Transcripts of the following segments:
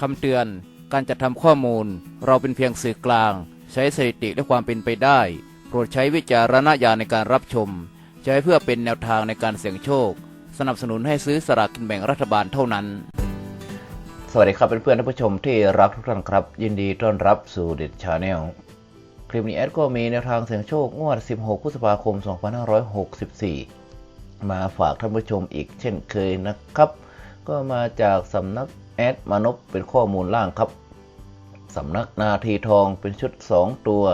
คำเตือน การจัดทำข้อมูล เราเป็นเพียงสื่อกลาง ใช้สถิติและความเป็นไปได้ โปรดใช้วิจารณญาณในการรับชม ใช้เพื่อเป็นแนวทางในการเสี่ยงโชค สนับสนุนให้ซื้อสลากกินแบ่งรัฐบาลเท่านั้น สวัสดีครับเพื่อนๆท่านผู้ชมที่รักทุกท่านครับ ยินดีต้อนรับสู่เด็ดชาแนลคลิปนี้แอดก็มีแนวทางเสี่ยงโชคงวด 16 พฤษภาคม 2564 มาฝากท่านผู้ชมอีกเช่นเคยนะครับ ก็มาจากสำนัก แอดมานพเป็นข้อมูลล่างครับ สำนักนาทีทองเป็นชุด 2 ตัว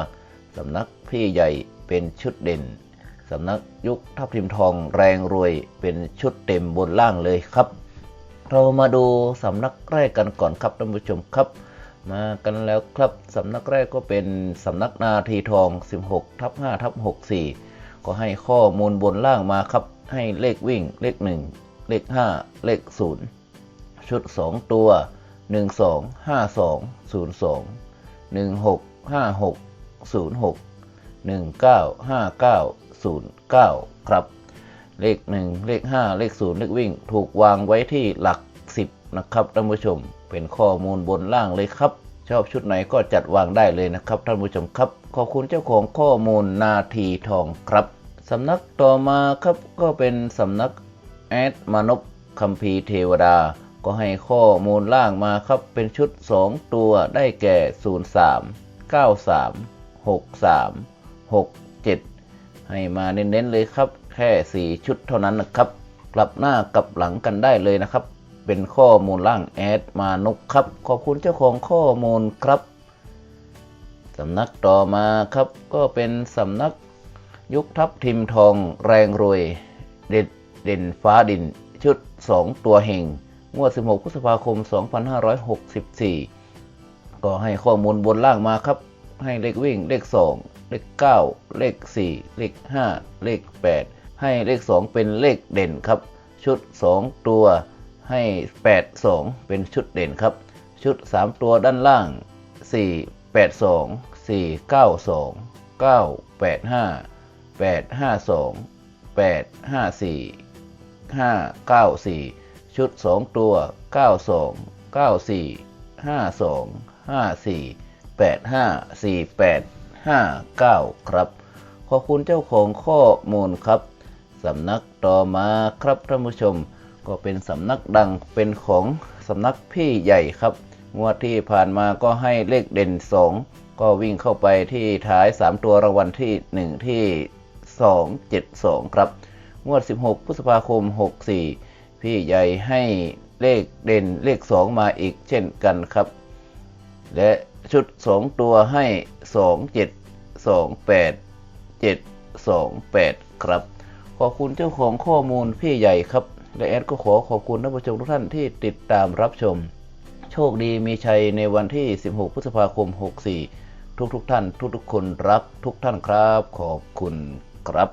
สำนักพี่ใหญ่เป็นชุดเด่น สำนักยุคทับทิมทองแรงรวยเป็นชุดเต็มบนล่างเลยครับ เรามาดูสำนักแรกกันก่อนครับท่านผู้ชมครับ มากันแล้วครับสำนักแรกก็เป็นสำนักนาทีทอง 16ทับ5ทับ64 ก็ให้ข้อมูลบนล่างมาครับ ให้เลขวิ่งเลข 1 เลข 5 เลข 0 ชุด 2 ตัว 1 2 5 2 0 2 1 6 5 6 0 6 1 9 5 9 0 9 ครับ เลข 1 เลข 5 เลข 0 เลขวิ่ง ถูกวางไว้ที่หลัก 10 นะครับท่านผู้ชม เป็นข้อมูลบนล่างเลยครับ ชอบชุดไหนก็จัดวางได้เลยนะครับท่านผู้ชมครับ ขอบคุณเจ้าของข้อมูลนาทีทองครับสำนักต่อมาครับก็เป็นสำนักแอดมานพคัมภีร์เทวดา ก็ให้ข้อมูลล่างมาครับเป็นชุด 2 ตัวได้แก่ 03 93 63 67 ให้มาเน้นๆเลยครับ แค่ 4 ชุดเท่านั้นนะครับ กลับหน้ากลับหลังกันได้เลยนะครับ เป็นข้อมูลล่างแอดมานุกครับ ขอบคุณเจ้าของข้อมูลครับสำนักต่อมาครับก็เป็นสำนักยุคทัพทิมทองแรงรวย เด็ดเด่นฟ้าดินชุด 2 ตัวเฮง งวด 16 พฤษภาคม 2564 ก็ให้ข้อมูลบนล่างมาครับ ให้เลขวิ่ง เลข 2 เลข 9 เลข 4 เลข 5 เลข 8 ให้เลข 2 เป็นเลขเด่นครับ ชุด 2 ตัวให้ 8 2 เป็นชุดเด่นครับ ชุด 3 ตัวด้านล่าง 4 8 2 4 9 2 9 8 5 8 5 2 8 5 4 5 9 4 ชุด 2 ตัว 9 2 9 4 5 2 5 4 8 5 4 8 5 9 ครับ ขอบคุณเจ้าของข้อมูลครับ สำนักต่อมาครับท่านผู้ชม ก็เป็นสำนักดังเป็นของสำนักพี่ใหญ่ครับงวดที่ผ่านมาก็ให้เลขเด่น 2 ก็วิ่งเข้าไปที่ท้าย 3 ตัวรางวัลที่ 1 ที่ 272 ครับ งวด 16 พฤษภาคม 64 พี่ใหญ่ให้เลขเด่นเลข2มาอีกเช่นกันครับ และชุด2ตัวให้2 7 2 8 7 2 8ครับ ขอบคุณเจ้าของข้อมูลพี่ใหญ่ครับ และแอดก็ขอขอบคุณท่านผู้ชมทุกท่านที่ติดตามรับชม โชคดีมีชัยในวันที่ 16 พฤษภาคม 64 ทุกๆทท่าน ทุกๆคนรักทุกท่านครับ ขอบคุณครับ